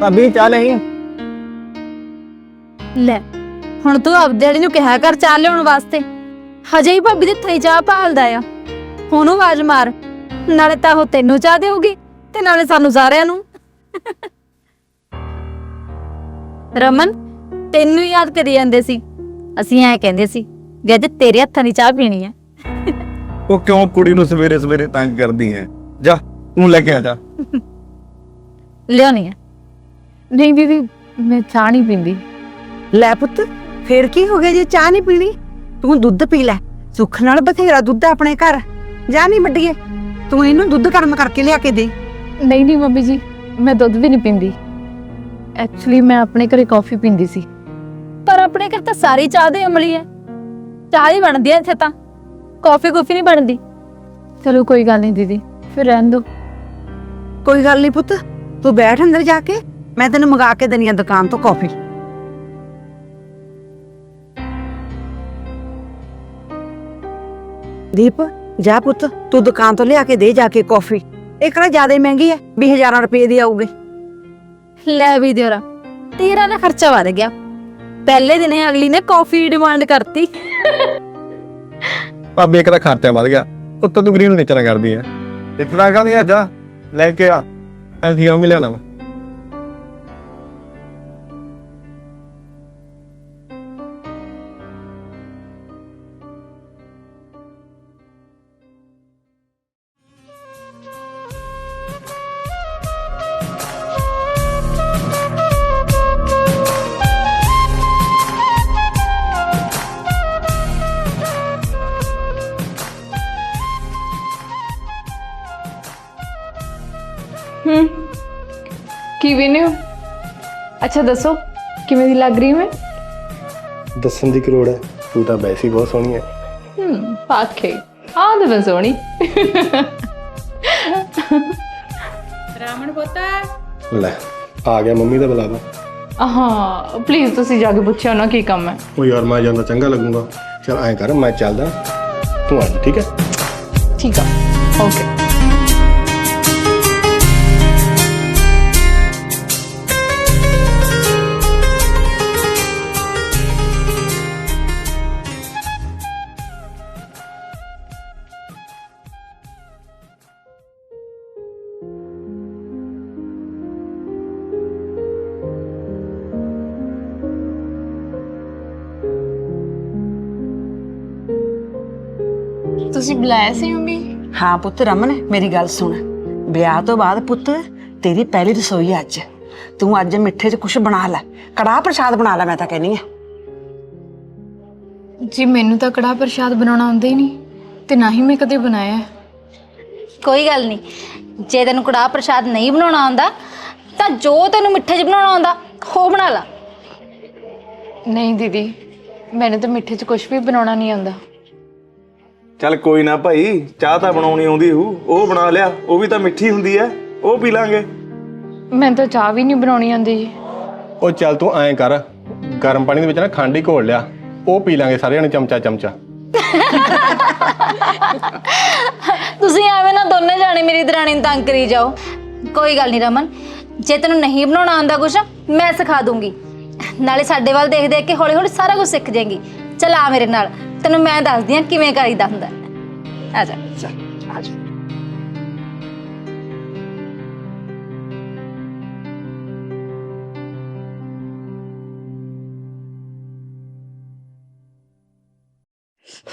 ਭਾਬੀ ਚਾਹ ਨਹੀਂ ਲੈ ਹੁਣ ਤੂੰ ਆਪਦੇ ਡੈਡੀ ਨੂੰ ਕਿਹਾ ਕਰ ਚਾਹ ਲਿਆਉਣ ਵਾਸਤੇ। ਹਜੇ ਹੀ ਭਾਬੀ ਦੇ ਥਈ ਚਾਹ ਭਾਲਦਾ ਆ। ਹੁਣ ਉਹ ਆਵਾਜ਼ ਮਾਰ ਨਾਲੇ ਤਾਂ ਉਹ ਤੈਨੂੰ ਚਾਹ ਦੇਊਗੀ ਤੇ ਨਾਲੇ ਸਾਨੂੰ ਸਾਰਿਆਂ ਨੂੰ। ਰਮਨ ਤੈਨੂੰ ਯਾਦ ਕਰੀ ਜਾਂਦੇ ਸੀ। ਅਸੀਂ ਐ ਕਹਿੰਦੇ ਸੀ ਵੀ ਅੱਜ ਤੇਰੇ ਹੱਥਾਂ ਦੀ ਚਾਹ ਪੀਣੀ ਹੈ ਉਹ ਕਿਉਂ ਕੁੜੀ ਨੂੰ ਸਵੇਰੇ ਸਵੇਰੇ ਤੰਗ ਕਰਦੀ ਹੈ ਜਾ ਤੂੰ ਲੈ ਕੇ ਆ ਜਾ। ਲਿਆਉਣੀ ਹੈ ਨਹੀਂ ਦੀਦੀ ਮੈਂ ਚਾਹ ਨਹੀਂ ਪੀਂਦੀ। ਲੈ ਪੁੱਤ ਫੇਰ ਕੀ ਹੋ ਗਿਆ ਜੇ ਚਾਹ ਨਹੀਂ ਪੀਣੀ? ਤੂੰ ਦੁੱਧ ਪੀ ਲੈ ਸੁੱਖ ਨਾਲ ਬਥੇਰਾ ਦੁੱਧ ਹੈ ਆਪਣੇ ਘਰ। ਜਾ ਨਹੀਂ ਵੱਡੀਏ ਤੂੰ ਇਹਨੂੰ ਦੁੱਧ ਗਰਮ ਕਰਕੇ ਲਿਆ ਕੇ ਦੇ। ਨਹੀਂ ਨਹੀਂ ਮੰਮੀ ਜੀ ਮੈਂ ਦੁੱਧ ਵੀ ਨਹੀਂ ਪੀਂਦੀ। ਐਕਚੁਅਲੀ ਮੈਂ ਆਪਣੇ ਘਰੇ ਕਾਫੀ ਪੀਂਦੀ ਸੀ। ਪਰ ਆਪਣੇ ਘਰ ਤਾਂ ਸਾਰੀ ਚਾਹ ਦੇ ਅਮਲੀ ਹੈ। ਚਾਹ ਹੀ ਬਣਦੀ ਹੈ ਇੱਥੇ ਤਾਂ। ਕਾਫੀ ਕੁਫੀ ਨਹੀਂ ਬਣਦੀ। ਚਲੋ ਕੋਈ ਗੱਲ ਨਹੀਂ ਦੀਦੀ ਫਿਰ ਰਹਿਣ ਦਿਓ ਕੋਈ ਗੱਲ ਨਹੀਂ ਪੁੱਤ ਤੂੰ ਬੈਠ ਅੰਦਰ ਜਾ ਕੇ। ਮੈਂ ਤੈਨੂੰ ਮੰਗਾ ਕੇ ਦੇਣੀ ਆ ਦੁਕਾਨ ਤੋਂ ਕੌਫੀ। ਦੀਪ ਜਾ ਪੁੱਤ ਤੂੰ ਦੁਕਾਨ ਤੋਂ ਲਿਆ ਕੇ ਦੇ ਜਾ ਕੇ ਕੌਫੀ। ਇਹ ਕਿਹੜਾ ਜ਼ਿਆਦਾ ਮਹਿੰਗੀ ਹੈ 20000 ਰੁਪਏ ਦੀ ਆਊਗੀ। ਲੈ ਵੀ ਦਿਓਰਾ ਤੇਰਾ ਨਾ ਖਰਚਾ ਵਧ ਗਿਆ। ਪਹਿਲੇ ਦਿਨੇ ਅਗਲੀ ਨੇ ਕਾਫੀ ਡਿਮਾਂਡ ਕਰਤੀ। ਭਾਬੀ ਇੱਕ ਤਾਂ ਖਰਚਾ ਵੱਧ ਗਿਆ। ਉੱਤੋਂ ਤੂੰ ਗਰੀਨ ਨੇਚਰ ਕਰਦੀ ਹੈ ਇਤਨਾ ਕਾਹਦੀ ਆ ਜਾ ਲੈ ਕੇ ਆ। ਅਸੀਂ ਉਹ ਮਿਲਿਆ ਨਾ ਹੂੰ ਕੀ ਵੇਨੇ ਹੋ? ਅੱਛਾ ਦੱਸੋ ਕਿਵੇਂ ਦੀ ਲੱਗ ਰਹੀ ਮੈਂ? ਦੱਸਣ ਦੀ ਕਰੋੜ ਹੈ? ਤੂੰ ਤਾਂ ਵੈਸੇ ਹੀ ਬਹੁਤ ਸੋਹਣੀ ਹੈ। ਹੂੰ ਪਾਕੇ ਆ ਤਾਂ ਮੈਂ ਸੋਹਣੀ। ਲੈ ਆ ਗਿਆ ਮੰਮੀ ਦਾ ਬੁਲਾਵਾ। ਹਾਂ ਪਲੀਜ਼ ਤੁਸੀਂ ਜਾ ਕੇ ਪੁੱਛਿਓ ਨਾ ਕੀ ਕੰਮ ਹੈ। ਉਹ ਯਾਰ ਮੈਂ ਜਾਂਦਾ ਚੰਗਾ ਲੱਗੂਗਾ। ਚਲ ਐਂ ਕਰ ਮੈਂ ਚੱਲਦਾ। ਤੂੰ ਆ ਠੀਕ ਹੈ? ਠੀਕ ਆ ਓਕੇ ਤੁਸੀਂ ਬੁਲਾਇਆ ਸੀ ਮੰਮੀ ਹਾਂ ਪੁੱਤ ਰਮਨ ਮੇਰੀ ਗੱਲ ਸੁਣ। ਵਿਆਹ ਤੋਂ ਬਾਅਦ ਪੁੱਤ ਤੇਰੀ ਪਹਿਲੀ ਰਸੋਈ ਅੱਜ। ਤੂੰ ਅੱਜ ਮਿੱਠੇ 'ਚ ਕੁਝ ਬਣਾ ਲੈ। ਕੜਾਹ ਪ੍ਰਸ਼ਾਦ ਬਣਾ ਲੈ ਮੈਂ ਤਾਂ ਕਹਿੰਨੀ ਆ। ਜੀ ਮੈਨੂੰ ਤਾਂ ਕੜਾਹ ਪ੍ਰਸ਼ਾਦ ਬਣਾਉਣਾ ਆਉਂਦਾ ਹੀ ਨਹੀਂ ਤੇ ਨਾ ਹੀ ਮੈਂ ਕਦੇ ਬਣਾਇਆ। ਹੈ। ਕੋਈ ਗੱਲ ਨਹੀਂ। ਜੇ ਤੈਨੂੰ ਕੜਾਹ ਪ੍ਰਸ਼ਾਦ ਨਹੀਂ ਬਣਾਉਣਾ ਆਉਂਦਾ ਤਾਂ ਜੋ ਤੈਨੂੰ ਮਿੱਠੇ 'ਚ ਬਣਾਉਣਾ ਆਉਂਦਾ ਉਹ ਬਣਾ ਲਾ। ਨਹੀਂ ਦੀਦੀ ਮੈਨੂੰ ਤਾਂ ਮਿੱਠੇ 'ਚ ਕੁਝ ਵੀ ਬਣਾਉਣਾ ਨਹੀਂ ਆਉਂਦਾ। ਚੱਲ ਕੋਈ ਨਾ ਭਾਈ ਚਾਹ ਤਾਂ ਬਣਾਉਣੀ ਆਉਂਦੀ ਹੂ। ਉਹ ਬਣਾ ਲਿਆ ਉਹ ਵੀ ਤਾਂ ਮਿੱਠੀ ਹੁੰਦੀ ਹੈ ਉਹ ਪੀ ਲਾਂਗੇ। ਮੈਨੂੰ ਤਾਂ ਚਾਹ ਵੀ ਨਹੀਂ ਬਣਾਉਣੀ ਆਉਂਦੀ। ਜੀ ਉਹ ਚੱਲ ਤੂੰ ਐਂ ਕਰ ਗਰਮ ਪਾਣੀ ਦੇ ਵਿੱਚ ਨਾ ਖੰਡ ਹੀ ਘੋਲ ਲਿਆ। ਉਹ ਪੀ ਲਾਂਗੇ ਸਾਰੇ ਜਣੇ ਚਮਚਾ ਚਮਚਾ। ਤੁਸੀਂ ਐਵੇਂ ਨਾ ਦੋਨੇ ਜਾਣੇ ਮੇਰੀ ਦਰਾਣੀ ਨੂੰ ਤੰਗ ਕਰੀ ਜਾਓ। ਕੋਈ ਗੱਲ ਨਹੀਂ ਰਮਨ ਜੇ ਤੈਨੂੰ ਨਹੀਂ ਬਣਾਉਣਾ ਆਉਂਦਾ ਕੁਛ ਮੈਂ ਸਿਖਾ ਦੂੰਗੀ। ਨਾਲੇ ਸਾਡੇ ਵੱਲ ਦੇਖ ਦੇਖ ਕੇ ਹੌਲੀ ਹੌਲੀ ਸਾਰਾ ਕੁਝ ਸਿੱਖ ਜਾਏਂਗੀ। ਚਲ ਆ ਮੇਰੇ ਨਾਲ। ਤੈਨੂੰ ਮੈਂ ਦੱਸਦੀ ਆ ਕਿਵੇਂ ਕਰੀਦਾ ਹੁੰਦਾ। ਆ ਜਾ। ਆ ਜਾ।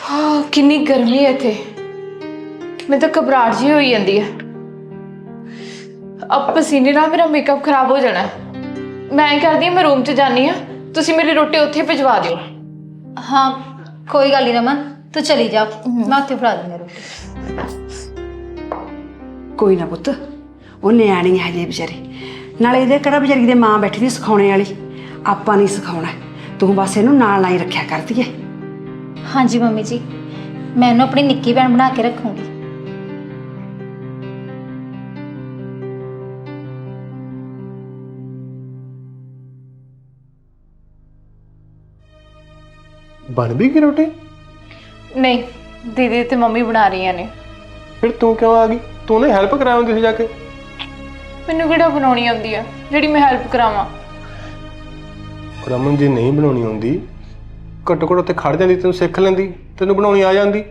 ਹਾਂ ਕਿੰਨੀ ਗਰਮੀ ਹੈ ਇੱਥੇ। ਮੈਂ ਤਾਂ ਘਬਰਾਹਟ ਜਿਹੀ ਹੋਈ ਜਾਂਦੀ ਹੈ। ਅਬ ਪਸੀਨੇ ਨਾਲ ਮੇਰਾ ਮੇਕਅਪ ਖਰਾਬ ਹੋ ਜਾਣਾ ਹੈ। ਮੈਂ ਇਹ ਕਰਦੀ ਹਾਂ ਮੈਂ ਰੂਮ 'ਚ ਜਾਨੀ ਆ ਤੁਸੀਂ ਮੇਰੀ ਰੋਟੀ ਉੱਥੇ ਭਿਜਵਾ ਦਿਓ। ਹਾਂ ਕੋਈ ਗੱਲ ਨਹੀਂ ਰਮਨ ਤੂੰ ਚਲੀ ਜਾ। ਮੈਂ ਉੱਥੇ ਫੜਾ ਦੂੰਗੀ ਰੋਟੀ। ਕੋਈ ਨਾ ਪੁੱਤ ਉਹ ਨਿਆਣੀ ਹੈ ਜੇ ਵਿਚਾਰੀ। ਨਾਲੇ ਇਹਦੇ ਕਿਹੜਾ ਵਿਚਾਰੀ ਦੇ ਮਾਂ ਬੈਠੀ ਦੀ ਸਿਖਾਉਣੇ ਵਾਲੀ? ਆਪਾਂ ਨਹੀਂ ਸਿਖਾਉਣਾ। ਤੂੰ ਬਸ ਇਹਨੂੰ ਨਾਲ ਨਾਲ ਹੀ ਰੱਖਿਆ ਕਰਦੀ ਏ। ਹਾਂਜੀ ਮੰਮੀ ਜੀ ਮੈਂ ਇਹਨੂੰ ਆਪਣੀ ਨਿੱਕੀ ਭੈਣ ਬਣਾ ਕੇ ਰੱਖੂੰਗੀ। ਬਣ ਵੀ ਗਈ ਰੋਟੀ? ਨਹੀਂ ਦੀਦੀ ਤੇ ਮੰਮੀ ਬਣਾ ਰਹੀਆਂ ਨੇ। ਫਿਰ ਤੂੰ ਕਿਉਂ ਆ ਗਈ? ਤੂੰ ਨੇ ਹੈਲਪ ਕਰਾਇਆ ਹੁੰਦੀ ਸੀ ਜਾ ਕੇ? ਮੈਨੂੰ ਕਿਹੜਾ ਬਣਾਉਣੀ ਆਉਂਦੀ ਆ? ਜਿਹੜੀ ਮੈਂ ਹੈਲਪ ਕਰਾਵਾਂ। ਰਮਨ ਜੀ ਨਹੀਂ ਬਣਾਉਣੀ ਆਉਂਦੀ। ਘੱਟੋ ਘੱਟ ਉੱਥੇ ਖੜ ਜਾਂਦੀ ਤੈਨੂੰ ਸਿੱਖ ਲੈਂਦੀ ਤੈਨੂੰ ਬਣਾਉਣੀ ਆ ਜਾਂਦੀ।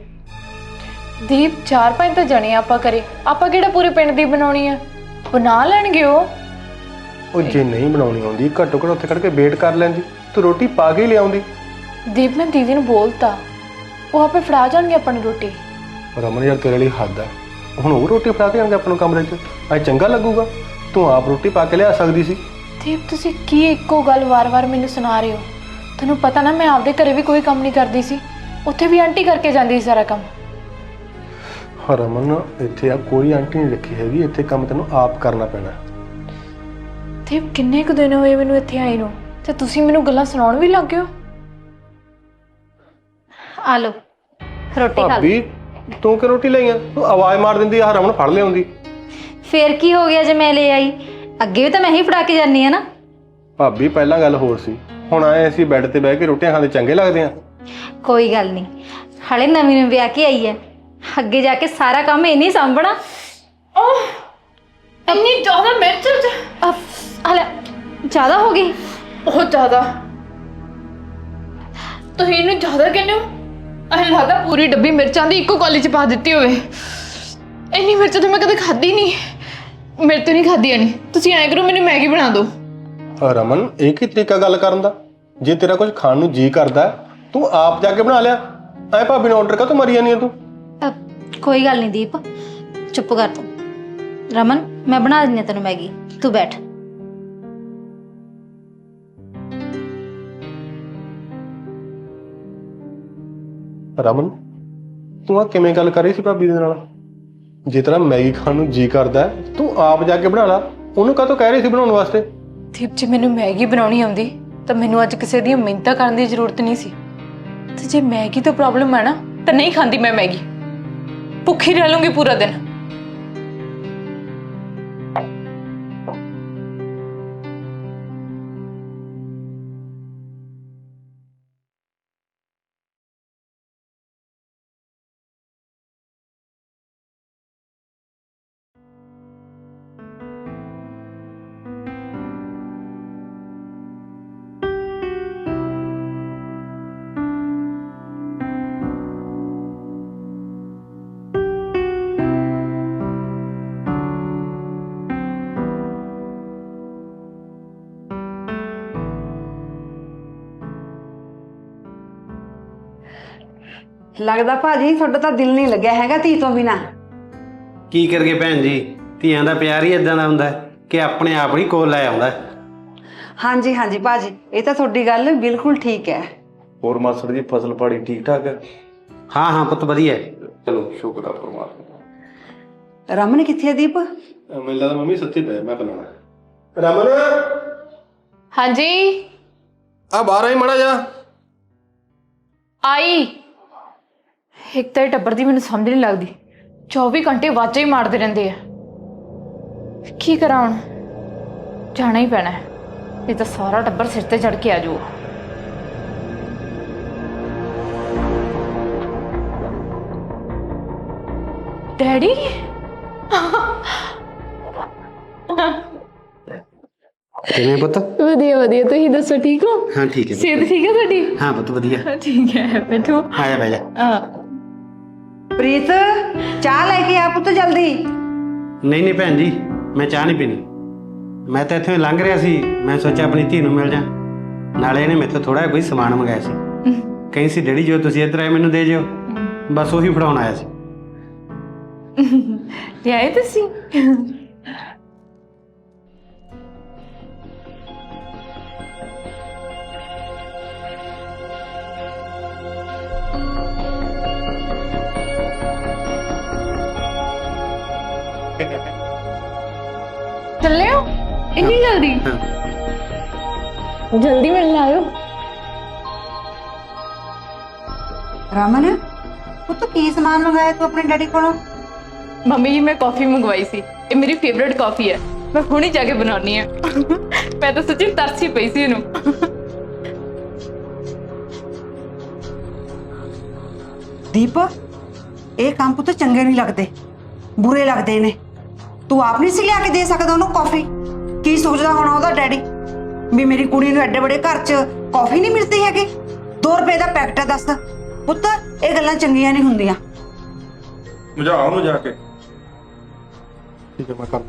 ਦੀਪ ਚਾਰ ਪੰਜ ਤਾਂ ਜਣੇ ਆਪਾਂ ਕਰੇ ਆਪਾਂ ਕਿਹੜਾ ਪੂਰੇ ਪਿੰਡ ਦੀ ਬਣਾਉਣੀ ਆ? ਬਣਾ ਲੈਣਗੇ ਉਹ। ਉਹ ਜੇ ਨਹੀਂ ਬਣਾਉਣੀ ਆਉਂਦੀ ਘੱਟੋ ਘੱਟ ਉੱਥੇ ਖੜ ਕੇ ਵੇਟ ਕਰ ਲੈਂਦੀ। ਤੂੰ ਰੋਟੀ ਪਾ ਕੇ ਲਿਆਉਂਦੀ। ਦੀਪ ਮੈਂ ਦੀਦੀ ਨੂੰ ਬੋਲਤਾ। ਉਹ ਆਪੇ ਫੜਾ ਜਾਣਗੇ ਆਪਾਂ ਨੂੰ ਰੋਟੀ। ਰਮਨ ਯਾਰ ਤੇਰੇ ਲਈ ਹੱਦ ਹੈ ਹੁਣ ਉਹ ਰੋਟੀ ਫੜਾ ਕੇ ਆਣਗੇ ਆਪਾਂ ਨੂੰ ਕਮਰੇ 'ਚ? ਐ ਚੰਗਾ ਲੱਗੂਗਾ। ਤੂੰ ਆਪ ਰੋਟੀ ਪਾ ਕੇ ਲਿਆ ਸਕਦੀ ਸੀ। ਦੀਪ ਤੁਸੀਂ ਕੀ ਇੱਕੋ ਗੱਲ ਵਾਰ-ਵਾਰ ਮੈਨੂੰ ਸੁਣਾ ਰਹੇ ਹੋ? ਤੁਹਾਨੂੰ ਪਤਾ ਨਾ ਮੈਂ ਆਪਦੇ ਘਰੇ ਵੀ ਕੋਈ ਕੰਮ ਨਹੀਂ ਕਰਦੀ ਸੀ। ਉੱਥੇ ਵੀ ਆਂਟੀ ਕਰਕੇ ਜਾਂਦੀ ਸੀ ਸਾਰਾ ਕੰਮ। ਰਮਨ ਇੱਥੇ ਆ ਕੋਈ ਆਂਟੀ ਨਹੀਂ ਰੱਖੀ ਹੈਗੀ। ਇੱਥੇ ਕੰਮ ਤੈਨੂੰ ਆਪ ਕਰਨਾ ਪੈਣਾ। ਦੀਪ ਕਿੰਨੇ ਕੁ ਦਿਨ ਹੋਏ ਮੈਨੂੰ ਇੱਥੇ ਆਈ ਨੂੰ? ਤੇ ਤੁਸੀਂ ਮੈਨੂੰ ਗੱਲਾਂ ਸੁਣਾਉਣ ਵੀ ਲੱਗ ਗਏ ਹੋ? ਆ ਲਓ ਰੋਟੀ ਖਾ ਲਓ। ਭਾਬੀ ਤੂੰ ਕਿ ਰੋਟੀ ਲਈਆਂ ਤੂੰ ਆਵਾਜ਼ ਮਾਰ ਦਿੰਦੀ ਆ ਰਮਨ ਫੜ ਲਿਆਉਂਦੀ। ਫੇਰ ਕੀ ਹੋ ਗਿਆ ਜੇ ਮੈਂ ਲੈ ਆਈ? ਅੱਗੇ ਵੀ ਤਾਂ ਮੈਂ ਹੀ ਫੜਾ ਕੇ ਜਾਨੀ ਆ ਨਾ। ਭਾਬੀ ਪਹਿਲਾਂ ਗੱਲ ਹੋਰ ਸੀ। ਹੁਣ ਆਏ ਅਸੀਂ ਬੈੱਡ ਤੇ ਬਹਿ ਕੇ ਰੋਟੀਆਂ ਖਾਂਦੇ ਚੰਗੇ ਲੱਗਦੇ ਆ। ਕੋਈ ਗੱਲ ਨਹੀਂ। ਹਲੇ ਨਵੀਂ ਨੂੰ ਵਿਆਹ ਕੇ ਆਈ ਹੈ ਅੱਗੇ ਜਾ ਕੇ ਸਾਰਾ ਕੰਮ ਇਹ ਨਹੀਂ ਸੰਭਣਾ। ਇੰਨੀ ਜ਼ਿਆਦਾ ਮਿਰਚ ਹਲੇ ਜ਼ਿਆਦਾ ਹੋ ਗਈ। ਬਹੁਤ ਜ਼ਿਆਦਾ। ਤੁਸੀਂ ਇਹਨੂੰ ਜ਼ਿਆਦਾ ਕਹਿੰਦੇ ਹੋ? ਐਂ ਲੱਗਦਾ ਪੂਰੀ ਡੱਬੀ ਮਿਰਚਾਂ ਦੀ ਇੱਕੋ ਕਾਲੀ ਚ ਪਾ ਦਿੱਤੀ ਹੋਵੇ। ਇੰਨੀ ਮਿਰਚ ਤਾਂ ਮੈਂ ਕਦੇ ਖਾਧੀ ਨਹੀਂ। ਮੇਰੇ ਤੋਂ ਨਹੀਂ ਖਾਧੀ ਨਹੀਂ ਤੁਸੀਂ ਐਂ ਕਰੋ ਮੈਨੂੰ ਮੈਗੀ ਬਣਾ ਦਿਓ। ਆ ਰਮਨ ਇਹ ਕੀ ਤਰੀਕਾ ਗੱਲ ਕਰਨ ਦਾ? ਜੇ ਤੇਰਾ ਕੁਝ ਖਾਣ ਨੂੰ ਜੀ ਕਰਦਾ ਹੈ, ਤੂੰ ਆਪ ਜਾ ਕੇ ਬਣਾ ਲਿਆ। ਐ ਭਾਬੀ ਨੂੰ ਆਰਡਰ ਕਾ ਤੂੰ ਮਰੀ ਜਾਨੀ ਆ ਤੂੰ? ਅ, ਕੋਈ ਗੱਲ ਨਹੀਂ ਦੀਪ। ਚੁੱਪ ਕਰ ਤੂੰ। ਰਮਨ ਮੈਂ ਬਣਾ ਦਿੰਦੀ ਹਾਂ ਤੈਨੂੰ ਮੈਗੀ। ਤੂੰ ਬੈਠ। ਰਮਨ ਤੂੰ ਆ ਕਿਵੇਂ ਗੱਲ ਕਰ ਰਹੀ ਸੀ ਭਾਬੀ ਦੇ ਨਾਲ? ਜੇ ਤੇਰਾ ਮੈਗੀ ਖਾਣ ਨੂੰ ਜੀ ਕਰਦਾ ਹੈ, ਤੂੰ ਆਪ ਜਾ ਕੇ ਬਣਾ ਲਾ। ਉਹਨੂੰ ਕਾਹ ਕਹਿ ਰਹੀ ਸੀ ਬਣਾਉਣ ਵਾਸਤੇ? ਦੀਪ ਜੇ ਮੈਨੂੰ ਮੈਗੀ ਬਣਾਉਣੀ ਆਉਂਦੀ ਤਾਂ ਮੈਨੂੰ ਅੱਜ ਕਿਸੇ ਦੀਆਂ ਮਿੰਨਤਾਂ ਕਰਨ ਦੀ ਜ਼ਰੂਰਤ ਨਹੀਂ ਸੀ। ਤੇ ਜੇ ਮੈਗੀ ਤੋਂ ਪ੍ਰੋਬਲਮ ਹੈ ਨਾ ਤਾਂ ਨਹੀਂ ਖਾਂਦੀ ਮੈਂ ਮੈਗੀ। ਭੁੱਖੀ ਰਹਿ ਲੂੰਗੀ ਪੂਰਾ ਦਿਨ। ਲੱਗਦਾ ਭਾਜੀ ਤੁਹਾਡਾ ਤਾਂ ਦਿਲ ਨਹੀਂ ਲੱਗਿਆ ਹੈਗਾ ਧੀ ਤੋਂ ਬਿਨਾ। ਕੀ ਕਰਗੇ ਭੈਣ ਜੀ? ਧੀਆਂ ਦਾ ਪਿਆਰ ਹੀ ਇਦਾਂ ਦਾ ਹੁੰਦਾ ਹੈ ਕਿ ਆਪਣੇ ਆਪ ਹੀ ਕੋਲ ਲੈ ਆਉਂਦਾ ਹੈ। ਹਾਂਜੀ ਹਾਂਜੀ ਭਾਜੀ ਇਹ ਤਾਂ ਤੁਹਾਡੀ ਗੱਲ ਬਿਲਕੁਲ ਠੀਕ ਹੈ। ਹੋਰ ਮਾਸੜ ਜੀ ਫਸਲ ਪਾੜੀ ਠੀਕ ਠਾਕ ਹੈ? ਹਾਂ ਹਾਂ ਪੁੱਤ ਵਧੀਆ ਹੈ। ਚਲੋ ਸ਼ੁਕਰ ਆ ਪਰਮਾਤਮਾ ਰਮਨ ਕਿੱਥੇ ਹੈ ਦੀਪ? ਮੈਨੂੰ ਲੱਗਦਾ ਮੰਮੀ ਸੱਚੀ ਪੈ ਮੈਂ ਬਣਾਉਣਾ ਰਮਨ! ਹਾਂਜੀ। ਆ ਬਾਹਰ ਆਈ ਮੜਾ ਜਾ ਆਈ। ਇੱਕ ਤਾਂ ਇਹ ਟੱਬਰ ਦੀ ਮੈਨੂੰ ਸਮਝ ਨਹੀਂ ਲੱਗਦੀ। 24 ਘੰਟੇ ਵਾਜਾ ਹੀ ਮਾਰਦੇ ਰਹਿੰਦੇ ਆ। ਕੀ ਕਰਾਂ ਹੁਣ? ਜਾਣਾ ਹੀ ਪੈਣਾ ਹੈ। ਇਹ ਤਾਂ ਸਾਰਾ ਟੱਬਰ ਸਿਰ ਤੇ ਚੜ ਕੇ ਆ ਜਾਊਗਾ। ਡੈਡੀ? ਕਿਵੇਂ ਪੁੱਤ? ਵਧੀਆ ਵਧੀਆ। ਤੁਸੀਂ ਦੱਸੋ ਠੀਕ ਹੋ? ਹਾਂ ਠੀਕ ਹੈ। ਸਿਹਤ ਠੀਕ ਹੈ ਤੁਹਾਡੀ? ਹਾਂ ਪੁੱਤ ਵਧੀਆ। ਠੀਕ ਹੈ। ਬੈਠੋ ਆ ਜਾ ਬਹਿ ਜਾ। ਹਾਂ। ਪ੍ਰੀਤ ਚਾਹ ਲੈ ਕੇ ਆ ਪੁੱਤ ਜਲਦੀ। ਨਹੀਂ ਨਹੀਂ ਭੈਣ ਜੀ ਮੈਂ ਚਾਹ ਨਹੀਂ ਪੀਣੀ। ਮੈਂ ਤਾਂ ਇੱਥੇ ਲੰਘ ਰਿਹਾ ਸੀ ਮੈਂ ਸੋਚਿਆ ਆਪਣੀ ਧੀ ਨੂੰ ਮਿਲ ਜਾ। ਨਾਲੇ ਇਹਨੇ ਮੇਥੋਂ ਥੋੜਾ ਜਿਹਾ ਕੋਈ ਸਮਾਨ ਮੰਗਾਇਆ ਸੀ। ਕਹੀਂ ਸੀ ਡੈਡੀ ਜੋ ਤੁਸੀਂ ਇੱਧਰ ਆਏ ਮੈਨੂੰ ਦੇ ਜਿਓ। ਬਸ ਉਹੀ ਫੜਾਉਣ ਆਇਆ ਸੀ। ਲਿਆਏ ਤੁਸੀਂ? ਚੱਲੇ ਹੋ? ਇੰਨੀ ਜਲਦੀ? ਹਾਂ। ਜਲਦੀ ਮਿਲਣ ਆਇਓ। ਰਮਨ ਪੁੱਤ ਕੀ ਸਮਾਨ ਮੰਗਾਇਆ ਤੂੰ ਆਪਣੇ ਡੈਡੀ ਕੋਲੋਂ? ਮੰਮੀ ਜੀ ਮੈਂ ਕਾਫੀ ਮੰਗਵਾਈ ਸੀ। ਇਹ ਮੇਰੀ ਫੇਵਰਿਟ ਕਾਫੀ ਹੈ। ਮੈਂ ਹੁਣੀ ਜਾ ਕੇ ਬਣਾਉਣੀ ਹੈ। ਮੈਂ ਤਾਂ ਸੱਚੀ ਤਰਸੀ ਪਈ ਸੀ ਇਹਨੂੰ। ਦੀਪ ਇਹ ਕੰਮ ਪੁੱਤ ਚੰਗੇ ਨਹੀਂ ਲੱਗਦੇ। ਬੁਰੇ ਲੱਗਦੇ ਨੇ ਤੂੰ ਆਪ ਨਹੀਂ ਸੀ ਲਿਆ ਕੇ ਦੇ ਸਕਦਾ ਉਹਨੂੰ ਕਾਫੀ ਕੀ ਸੋਚਦਾ ਹੋਣਾ ਉਹਦਾ ਡੈਡੀ? ਵੀ ਮੇਰੀ ਕੁੜੀ ਨੂੰ ਐਡੇ ਬੜੇ ਘਰ 'ਚ ਕਾਫੀ ਨਹੀਂ ਮਿਲਦੀ ਹੈਗੀ? 2 ਰੁਪਏ ਦਾ ਪੈਕਟ ਹੈ ਦੱਸ। ਪੁੱਤ ਇਹ ਗੱਲਾਂ ਚੰਗੀਆਂ ਨਹੀਂ ਹੁੰਦੀਆਂ। ਮਜਾ ਉਹਨੂੰ ਜਾ ਕੇ। ਠੀਕ ਹੈ ਮੈਂ ਕਰ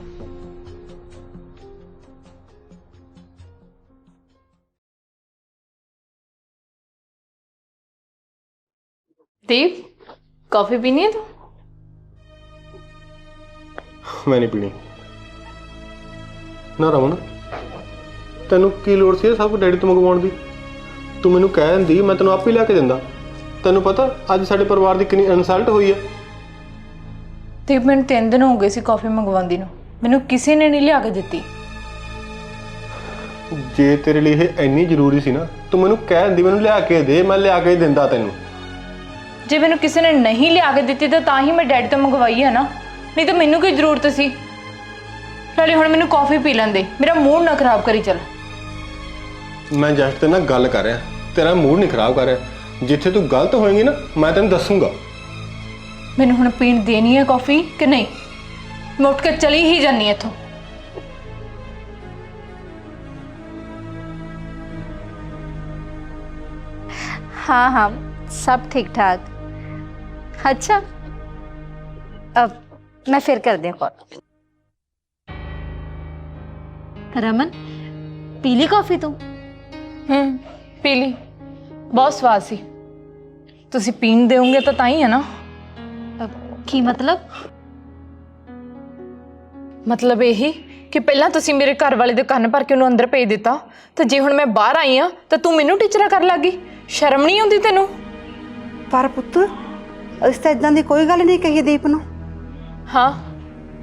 ਦੀਪ ਕਾਫੀ ਪੀਣੀ ਹੈ ਤੂੰ? ਮੈਂ ਨਹੀਂ ਪੀਣੀ। ਨਾ ਰਮਨ ਤੈਨੂੰ ਕੀ ਲੋੜ ਸੀ ਇਹ ਸਭ ਕੁਝ ਡੈਡੀ ਤੋਂ ਮੰਗਵਾਉਣ ਦੀ? ਤੂੰ ਮੈਨੂੰ ਕਹਿ ਦਿੰਦੀ ਮੈਂ ਤੈਨੂੰ ਆਪੇ ਲਿਆ ਕੇ ਦਿੰਦਾ। ਤੈਨੂੰ ਪਤਾ ਅੱਜ ਸਾਡੇ ਪਰਿਵਾਰ ਦੀ ਕਿੰਨੀ ਇਨਸਲਟ ਹੋਈ ਹੈ। ਦੀਪ ਮੈਨੂੰ ਤਿੰਨ ਦਿਨ ਹੋ ਗਏ ਸੀ ਕਾਫੀ ਮੰਗਵਾਉਂਦੀ ਨੂੰ। ਮੈਨੂੰ ਕਿਸੇ ਨੇ ਨਹੀਂ ਲਿਆ ਕੇ ਦਿੱਤੀ। ਜੇ ਤੇਰੇ ਲਈ ਇਹ ਇੰਨੀ ਜ਼ਰੂਰੀ ਸੀ ਨਾ ਤੂੰ ਮੈਨੂੰ ਕਹਿ ਦਿੰਦੀ ਮੈਨੂੰ ਲਿਆ ਕੇ ਦੇ ਮੈਂ ਲਿਆ ਕੇ ਦਿੰਦਾ ਤੈਨੂੰ। ਜੇ ਮੈਨੂੰ ਕਿਸੇ ਨੇ ਨਹੀਂ ਲਿਆ ਕੇ ਦਿੱਤੀ ਤਾਂ ਤਾਂ ਹੀ ਮੈਂ ਡੈਡੀ ਤੋਂ ਮੰਗਵਾਈ ਹੈ ਨਾ। ਨਹੀਂ ਤਾਂ ਮੈਨੂੰ ਕੀ ਜ਼ਰੂਰਤ ਸੀ ਨਾਲੇ ਹੁਣ ਮੈਨੂੰ ਕਾਫੀ ਪੀ ਲੈਂਦੇ ਮੇਰਾ ਮੂਡ ਨਾ ਖਰਾਬ ਕਰੀ ਚੱਲ ਮੈਂ ਜਸਟ ਤੇ ਨਾਲ ਗੱਲ ਕਰ ਰਿਹਾ ਤੇਰਾ ਮੂਡ ਨਹੀਂ ਖਰਾਬ ਕਰ ਰਿਹਾ ਜਿੱਥੇ ਤੂੰ ਗਲਤ ਹੋਏਂਗੀ ਨਾ ਮੈਂ ਤੈਨੂੰ ਦੱਸੂਗਾ ਮੈਨੂੰ ਹੁਣ ਪੀਣ ਦੇਣੀ ਹੈ ਕਾਫੀ ਕਿ ਨਹੀਂ ਮੈਂ ਉੱਠ ਕੇ ਚਲੀ ਹੀ ਜਾਨੀ ਇੱਥੋਂ हाँ हाँ सब ठीक ठाक अच्छा अब ਮੈਂ ਫਿਰ ਕਰਦੀ ਹਾਂ ਕਾਲ ਰਮਨ ਪੀਲੀ ਲਈ ਕਾਫੀ ਤੂੰ? ਹੂੰ ਪੀ ਬਹੁਤ ਸਵਾਦ ਸੀ। ਤੁਸੀਂ ਪੀਣ ਦੇਉਂਗੇ ਤਾਂ ਤਾਂ ਹੀ ਹੈ ਨਾ। ਕੀ ਮਤਲਬ? ਮਤਲਬ ਇਹੀ ਕਿ ਪਹਿਲਾਂ ਤੁਸੀਂ ਮੇਰੇ ਘਰ ਵਾਲੇ ਦੇ ਕੰਨ ਭਰ ਕੇ ਉਹਨੂੰ ਅੰਦਰ ਭੇਜ ਦਿੱਤਾ ਤੇ ਜੇ ਹੁਣ ਮੈਂ ਬਾਹਰ ਆਈ ਆ ਤਾਂ ਤੂੰ ਮੈਨੂੰ ਟੀਚਰਾ ਕਰ ਲੱਗੀ ਸ਼ਰਮ ਨਹੀਂ ਆਉਂਦੀ ਤੈਨੂੰ? ਪਰ ਪੁੱਤ ਇਸ ਤਾਂ ਇਦਾਂ ਦੀ ਕੋਈ ਗੱਲ ਨਹੀਂ ਕਹੀ ਦੀਪ ਨੂੰ। ਹਾਂ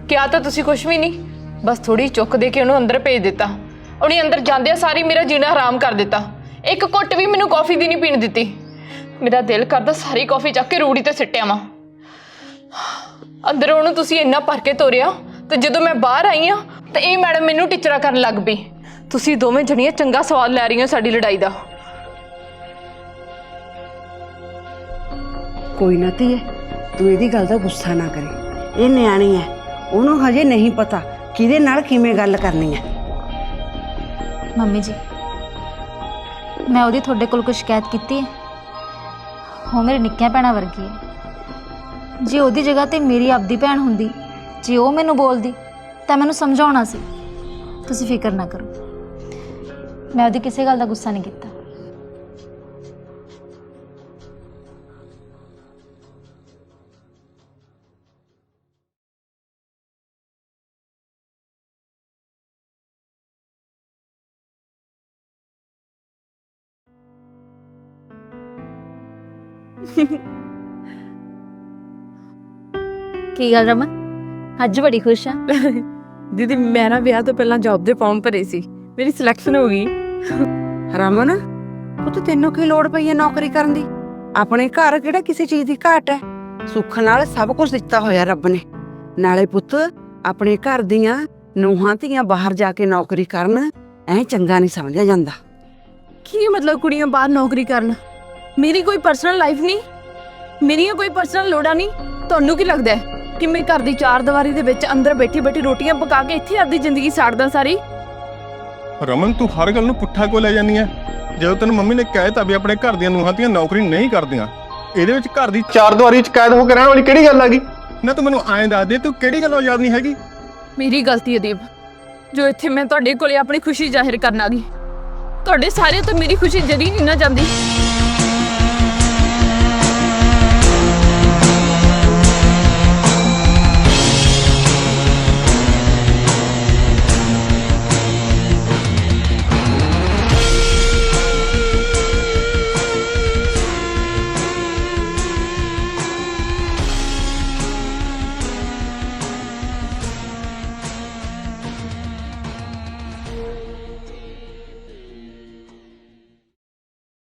ਕਿਹਾ ਤਾਂ ਤੁਸੀਂ ਕੁਝ ਵੀ ਨਹੀਂ। ਬਸ ਥੋੜੀ ਚੁੱਕ ਦੇ ਕੇ ਉਹਨੂੰ ਅੰਦਰ ਭੇਜ ਦਿੱਤਾ। ਉਹਨੇ ਅੰਦਰ ਜਾਂਦਿਆਂ ਸਾਰੀ ਮੇਰਾ ਜੀਣਾ ਹਰਾਮ ਕਰ ਦਿੱਤਾ। ਇੱਕ ਘੁੱਟ ਵੀ ਮੈਨੂੰ ਕਾਫੀ ਦੀ ਨਹੀਂ ਪੀਣ ਦਿੱਤੀ। ਮੇਰਾ ਦਿਲ ਕਰਦਾ ਸਾਰੀ ਕਾਫੀ ਚੱਕ ਕੇ ਰੂੜੀ ਤੇ ਸਿੱਟਿਆ ਵਾਂ। ਅੰਦਰ ਉਹਨੂੰ ਤੁਸੀਂ ਇੰਨਾ ਭਰ ਕੇ ਤੋਰਿਆ ਤੇ ਜਦੋਂ ਮੈਂ ਬਾਹਰ ਆਈ ਆ, ਤਾਂ ਇਹ ਮੈਡਮ ਮੈਨੂੰ ਟੀਚਰਾਂ ਕਰਨ ਲੱਗ ਪਈ। ਤੁਸੀਂ ਦੋਵੇਂ ਜਣੀਆਂ ਚੰਗਾ ਸਵਾਦ ਲੈ ਰਹੀਆਂ ਸਾਡੀ ਲੜਾਈ ਦਾ। ਕੋਈ ਨਾ ਧੀਏ, ਤੂੰ ਇਹਦੀ ਗੱਲ ਦਾ ਗੁੱਸਾ ਨਾ ਕਰੇ। ਇਹ ਨਿਆਣੀ ਹੈ। ਉਹਨੂੰ ਹਜੇ ਨਹੀਂ ਪਤਾ ਕਿਹਦੇ ਨਾਲ ਕਿਵੇਂ ਗੱਲ ਕਰਨੀ ਹੈ। ਮੰਮੀ ਜੀ, ਮੈਂ ਉਹਦੀ ਤੁਹਾਡੇ ਕੋਲ ਕੋਈ ਸ਼ਿਕਾਇਤ ਕੀਤੀ ਹੈ? ਉਹ ਮੇਰੇ ਨਿੱਕੀਆਂ ਭੈਣਾਂ ਵਰਗੀ ਹੈ। ਜੇ ਉਹਦੀ ਜਗ੍ਹਾ ਤੇ ਮੇਰੀ ਆਪਦੀ ਭੈਣ ਹੁੰਦੀ, ਜੇ ਉਹ ਮੈਨੂੰ ਬੋਲਦੀ, ਤਾਂ ਮੈਨੂੰ ਸਮਝਾਉਣਾ ਸੀ। ਤੁਸੀਂ ਫਿਕਰ ਨਾ ਕਰੋ। ਮੈਂ ਉਹਦੀ ਕਿਸੇ ਗੱਲ ਦਾ ਗੁੱਸਾ ਨਹੀਂ ਕੀਤਾ। ਕੀ ਗੱਲ ਰਮਨ? ਅੱਜ ਬੜੀ ਖੁਸ਼ ਆ। ਦੀਦੀ ਮੈਂ ਨਾ ਵਿਆਹ ਤੋਂ ਪਹਿਲਾਂ ਜੌਬ ਦੇ ਫਾਰਮ ਭਰੇ ਸੀ। ਮੇਰੀ ਸਿਲੈਕਸ਼ਨ ਹੋ ਗਈ। ਰਮਨ ਪੁੱਤ ਤੈਨੂੰ ਕੀ ਲੋੜ ਪਈ ਹੈ ਨੌਕਰੀ ਕਰਨ ਦੀ? ਆਪਣੇ ਘਰ ਕਿਹੜਾ ਕਿਸੇ ਚੀਜ਼ ਦੀ ਘਾਟ ਹੈ? ਸੁੱਖ ਨਾਲ ਸਭ ਕੁਝ ਦਿੱਤਾ ਹੋਇਆ ਰੱਬ ਨੇ। ਨਾਲੇ ਪੁੱਤ ਆਪਣੇ ਘਰ ਦੀਆਂ ਨੂੰਹਾਂ ਧੀਆਂ ਬਾਹਰ ਜਾ ਕੇ ਨੌਕਰੀ ਕਰਨ ਐ ਚੰਗਾ ਨਹੀਂ ਸਮਝਿਆ ਜਾਂਦਾ। ਕੀ ਮਤਲਬ ਕੁੜੀਆਂ ਬਾਹਰ ਨੌਕਰੀ ਕਰਨ? ਮੇਰੀ ਕੋਈ ਪਰਸਨਲ ਲਾਈਫ ਨਹੀਂ? ਮੇਰੀਆਂ ਕੋਈ ਪਰਸਨਲ ਲੋੜਾਂ ਨਹੀਂ? ਤੁਹਾਨੂੰ ਕੀ ਲੱਗਦਾ ਹੈ ਕਿ ਮੈਂ ਘਰ ਦੀ ਚਾਰ ਦੀਵਾਰੀ ਦੇ ਵਿੱਚ ਅੰਦਰ ਬੈਠੀ ਬੈਠੀ ਰੋਟੀਆਂ ਪਕਾ ਕੇ ਇੱਥੇ ਆਪਦੀ ਜ਼ਿੰਦਗੀ ਸਾੜਦਾ ਸਾਰੀ? ਰਮਨ ਤੂੰ ਹਰ ਗੱਲ ਨੂੰ ਪੁੱਠਾ ਕਿਉਂ ਲੈ ਜਾਂਦੀ ਹੈ? ਜਦੋਂ ਤੈਨੂੰ ਮੰਮੀ ਨੇ ਕਹਿਤਾ ਵੀ ਆਪਣੇ ਘਰ ਦੀਆਂ ਨੂੰਹਾਂ ਧੀਆਂ ਨੌਕਰੀ ਨਹੀਂ ਕਰਦੀਆਂ ਇਹਦੇ ਵਿੱਚ ਘਰ ਦੀ ਚਾਰ ਦੀਵਾਰੀ 'ਚ ਕੈਦ ਹੋ ਕੇ ਰਹਿਣ ਵਾਲੀ ਕਿਹੜੀ ਗੱਲ ਹੈਗੀ ਨਾ ਤੂੰ ਮੈਨੂੰ ਐਂ ਦੱਸ ਦੇ ਤੂੰ ਕਿਹੜੀ ਗੱਲੋਂ ਯਾਦ ਨਹੀਂ ਹੈਗੀ? ਮੇਰੀ ਗਲਤੀ ਹੈ ਦੀਪ ਜੋ ਇੱਥੇ ਮੈਂ ਤੁਹਾਡੇ ਕੋਲੇ ਆਪਣੀ ਖੁਸ਼ੀ ਜ਼ਾਹਿਰ ਕਰਨ ਆ ਗਈ। ਤੁਹਾਡੇ ਸਾਰੇ ਤੋਂ ਮੇਰੀ ਖੁਸ਼ੀ ਜਰੀ ਨਹੀਂ ਨਾ ਜਾਂਦੀ।